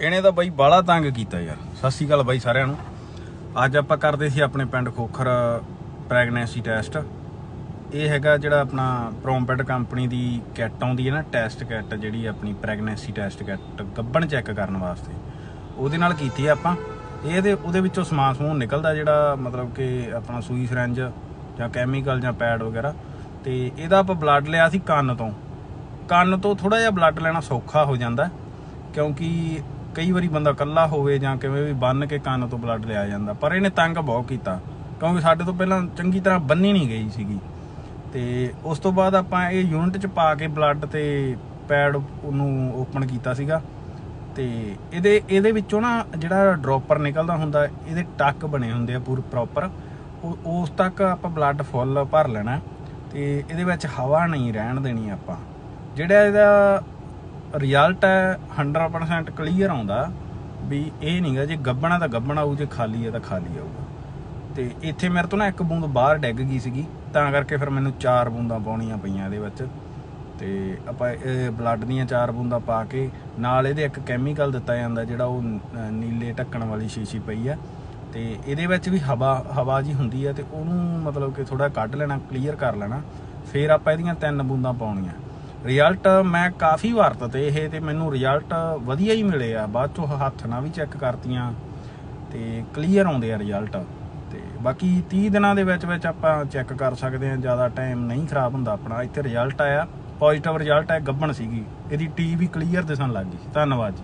ਇਹਨੇ ਤਾਂ ਬਾਈ ਬਾਲਾ ਤੰਗ ਕੀਤਾ ਯਾਰ। ਸਤਿ ਸ਼੍ਰੀ ਅਕਾਲ ਬਾਈ ਸਾਰਿਆਂ ਨੂੰ। ਅੱਜ ਆਪਾਂ ਕਰਦੇ ਸੀ ਆਪਣੇ ਪਿੰਡ ਖੋਖਰ ਪ੍ਰੈਗਨੈਂਸੀ ਟੈਸਟ ਇਹ ਹੈਗਾ ਜਿਹੜਾ ਆਪਣਾ ਪ੍ਰੋਮਪੈਡ ਕੰਪਨੀ ਦੀ ਕਿੱਟ ਆਉਂਦੀ ਹੈ ਨਾ ਟੈਸਟ ਕਿੱਟ ਜਿਹੜੀ ਆਪਣੀ ਪ੍ਰੈਗਨੈਂਸੀ ਟੈਸਟ ਕਿੱਟ ਗੱਭਣ ਚੈੱਕ ਕਰਨ ਵਾਸਤੇ। ਉਹਦੇ ਨਾਲ ਕੀਤੀ ਆ ਆਪਾਂ। ਇਹਦੇ, ਉਹਦੇ ਵਿੱਚੋਂ ਸਮਾਨ ਸਮੂਨ ਨਿਕਲਦਾ ਜਿਹੜਾ ਮਤਲਬ ਕਿ ਆਪਣਾ ਸੂਈ ਸਿਰੰਜ ਜਾਂ ਕੈਮੀਕਲ ਜਾਂ ਪੈਡ ਵਗੈਰਾ। ਤੇ ਇਹਦਾ ਆਪਾਂ ਬਲੱਡ ਲਿਆ ਸੀ ਕੰਨ ਤੋਂ। ਕੰਨ ਤੋਂ ਥੋੜਾ ਜਿਹਾ ਬਲੱਡ ਲੈਣਾ ਸੌਖਾ ਹੋ ਜਾਂਦਾ, ਕਿਉਂਕਿ ਕਈ ਵਾਰੀ ਬੰਦਾ ਇਕੱਲਾ ਹੋਵੇ ਜਾਂ ਕਿਵੇਂ ਵੀ ਬੰਨ ਕੇ ਕੰਨ ਤੋਂ ਬਲੱਡ ਲਿਆ ਜਾਂਦਾ, ਪਰ ਇਹਨੇ ਤੰਗ ਬਹੁਤ ਕੀਤਾ, ਕਿਉਂਕਿ ਸਾਡੇ ਤੋਂ ਪਹਿਲਾਂ ਚੰਗੀ ਤਰ੍ਹਾਂ ਬੰਨੀ ਨਹੀਂ ਗਈ ਸੀਗੀ। ਤੇ ਉਸ ਤੋਂ ਬਾਅਦ ਆਪਾਂ ਇਹ ਯੂਨਿਟ ਚ ਪਾ ਕੇ ਬਲੱਡ ਤੇ ਪੈਡ ਉਹਨੂੰ ਓਪਨ ਕੀਤਾ ਸੀਗਾ। ਤੇ ਇਹਦੇ ਇਹਦੇ ਵਿੱਚੋਂ ਨਾ ਜਿਹੜਾ ਡ੍ਰੌਪਰ ਨਿਕਲਦਾ ਹੁੰਦਾ, ਇਹਦੇ ਟੱਕ ਬਣੇ ਹੁੰਦੇ ਆ ਪੂਰੇ ਪ੍ਰੋਪਰ ਉਸ ਤੱਕ ਆਪਾਂ ਬਲੱਡ ਫੁੱਲ ਭਰ ਲੈਣਾ। ਤੇ ਇਹਦੇ ਵਿੱਚ ਹਵਾ ਨਹੀਂ ਰਹਿਣ ਦੇਣੀ ਆਪਾਂ। ਜਿਹੜਾ ਇਹਦਾ ਰਿਜ਼ਲਟ ਹੈ 100% ਕਲੀਅਰ ਆਉਂਦਾ ਵੀ ਇਹ ਨਹੀਂਗਾ ਜੇ ਗੱਬਣਾ ਤਾਂ ਗੱਬਣਾ ਆਊ, ਜੇ ਖਾਲੀ ਹੈ ਤਾਂ ਖਾਲੀ ਆਊਗਾ। ਤੇ ਇੱਥੇ ਮੇਰੇ ਤੋਂ ਨਾ ਇੱਕ ਬੂੰਦ ਬਾਹਰ ਡਿੱਗ ਗਈ ਸੀਗੀ, ਤਾਂ ਕਰਕੇ ਫਿਰ ਮੈਨੂੰ ਚਾਰ ਬੂੰਦਾਂ ਪਾਉਣੀਆਂ ਪਈਆਂ ਇਹਦੇ ਵਿੱਚ। ਤੇ ਆਪਾਂ ਇਹ ਬਲੱਡ ਦੀਆਂ ਚਾਰ ਬੂੰਦਾਂ ਪਾ ਕੇ ਨਾਲ ਇਹਦੇ ਇੱਕ ਕੈਮੀਕਲ ਦਿੱਤਾ ਜਾਂਦਾ, ਜਿਹੜਾ ਉਹ ਨੀਲੇ ਢੱਕਣ ਵਾਲੀ ਸ਼ੀਸ਼ੀ ਪਈ ਆ ਤੇ ਇਹਦੇ ਵਿੱਚ ਵੀ ਹਵਾ ਹਵਾ ਜੀ ਹੁੰਦੀ ਆ ਤੇ ਉਹਨੂੰ ਮਤਲਬ ਕਿ ਥੋੜਾ ਕੱਢ ਲੈਣਾ ਕਲੀਅਰ ਕਰ ਲੈਣਾ। ਫਿਰ ਆਪਾਂ ਇਹਦੀਆਂ ਤਿੰਨ ਬੂੰਦਾਂ ਪਾਉਣੀਆਂ। ਰਿਜ਼ਲਟ ਮੈਂ ਕਾਫੀ ਵਰਤਤੇ ਇਹ ਤੇ ਮੈਨੂੰ ਰਿਜ਼ਲਟ ਵਧੀਆ ਹੀ ਮਿਲੇ ਆ। ਬਾਅਦ ਚੋਂ ਹੱਥ ਨਾਲ ਵੀ ਚੈੱਕ ਕਰਤੀਆਂ ਤੇ ਕਲੀਅਰ ਆਉਂਦੇ ਆ ਰਿਜ਼ਲਟ। ਤੇ ਬਾਕੀ 30 ਦਿਨਾਂ ਦੇ ਵਿੱਚ ਵਿੱਚ ਆਪਾਂ ਚੈੱਕ ਕਰ ਸਕਦੇ ਹਾਂ, ਜ਼ਿਆਦਾ ਟਾਈਮ ਨਹੀਂ ਖਰਾਬ ਹੁੰਦਾ ਆਪਣਾ। ਇੱਥੇ ਰਿਜ਼ਲਟ ਆਇਆ ਪੋਜ਼ਿਟਿਵ ਰਿਜ਼ਲਟ ਹੈ ਗੱਬਣ ਸੀਗੀ। ਇਹਦੀ ਟੀ ਵੀ ਕਲੀਅਰ ਦਿਸਣ ਲੱਗ ਗਈ। ਧੰਨਵਾਦ ਜੀ।